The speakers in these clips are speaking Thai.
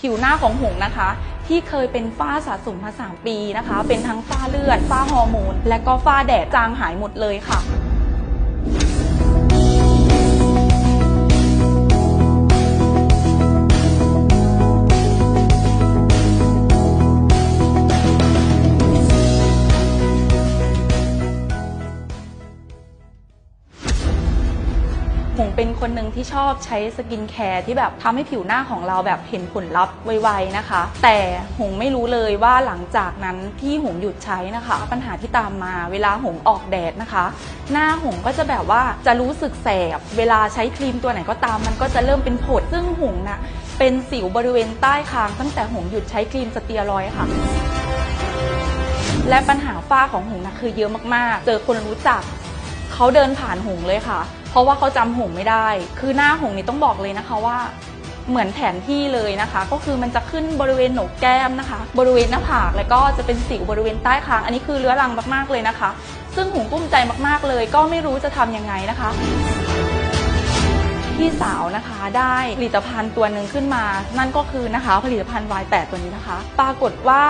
ผิวหน้าของหงนะคะ ที่เคยเป็นฝ้าสะสมมาสามปีนะคะ เป็นทั้งฝ้าเลือดฝ้าฮอร์โมน และก็ฝ้าแดดจางหายหมดเลยค่ะ งเป็นคนหนึ่งที่ชอบใช้สกินแคร์ที่แบบทำให้ผิวหน้าของเราแบบเห็นผลลัพธ์ไวๆนะคะ แต่หงไม่รู้เลยว่าหลังจากนั้นที่หงหยุดใช้นะคะ ปัญหาที่ตามมาเวลาหงออกแดดนะคะ หน้าหงก็จะแบบว่าจะรู้สึกแสบ เวลาใช้ครีมตัวไหนก็ตาม มันก็จะเริ่มเป็นผดซึ่งหงน่ะเป็นสิวบริเวณใต้คางตั้งแต่หงหยุดใช้ครีมสเตียรอยค่ะและปัญหาฝ้าของหงนะคือเยอะมากๆ เจอคนรู้จัก เขาเดินผ่านหงเลยค่ะ เพราะว่าเขาจำหงไม่ได้ คือหน้าหงนี่ต้องบอกเลยนะคะว่า เหมือนแผนที่เลยนะคะ ก็คือมันจะขึ้นบริเวณโหนกแก้มนะคะ บริเวณหน้าผากแล้วก็จะเป็นสิวบริเวณใต้คาง อันนี้คือเรื้อรังมากๆเลยนะคะ ซึ่งหงกุ้มใจมากๆเลย ก็ไม่รู้จะทำยังไงนะคะ พี่สาวนะคะได้ผลิตภัณฑ์ตัวหนึ่งขึ้นมา นั่นก็คือนะคะผลิตภัณฑ์ Y8 ตัวนี้นะคะ ปรากฏว่า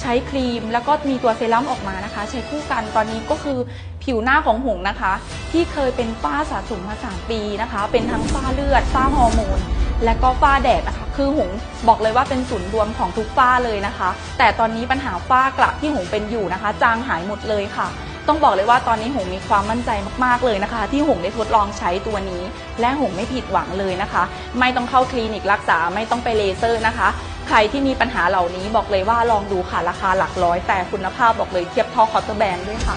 ใช้ครีมแล้วก็มีตัวเซรั่มออกมานะคะ ใช้คู่กันตอนนี้ก็คือผิวหน้าของหงนะคะ ที่เคยเป็นฝ้าสะสมมาสามปีนะคะ เป็นทั้งฝ้าเลือดฝ้าฮอร์โมนและก็ฝ้าแดดนะคะ คือหงบอกเลยว่าเป็นศูนย์รวมของทุกฝ้าเลยนะคะ แต่ตอนนี้ปัญหาฝ้ากระที่หงเป็นอยู่นะคะ จางหายหมดเลยค่ะ ต้องบอกเลยว่าตอนนี้หงมีความมั่นใจมากๆเลยนะคะ ที่หงได้ทดลองใช้ตัวนี้ และหงไม่ผิดหวังเลยนะคะ ไม่ต้องเข้าคลินิกรักษาไม่ต้องไปเลเซอร์นะคะ ใครที่มีปัญหาเหล่านี้บอกเลยว่าลองดูค่ะราคาหลักร้อย แต่คุณภาพบอกเลยเทียบเท่าคอร์เตอร์แบนด้วยค่ะ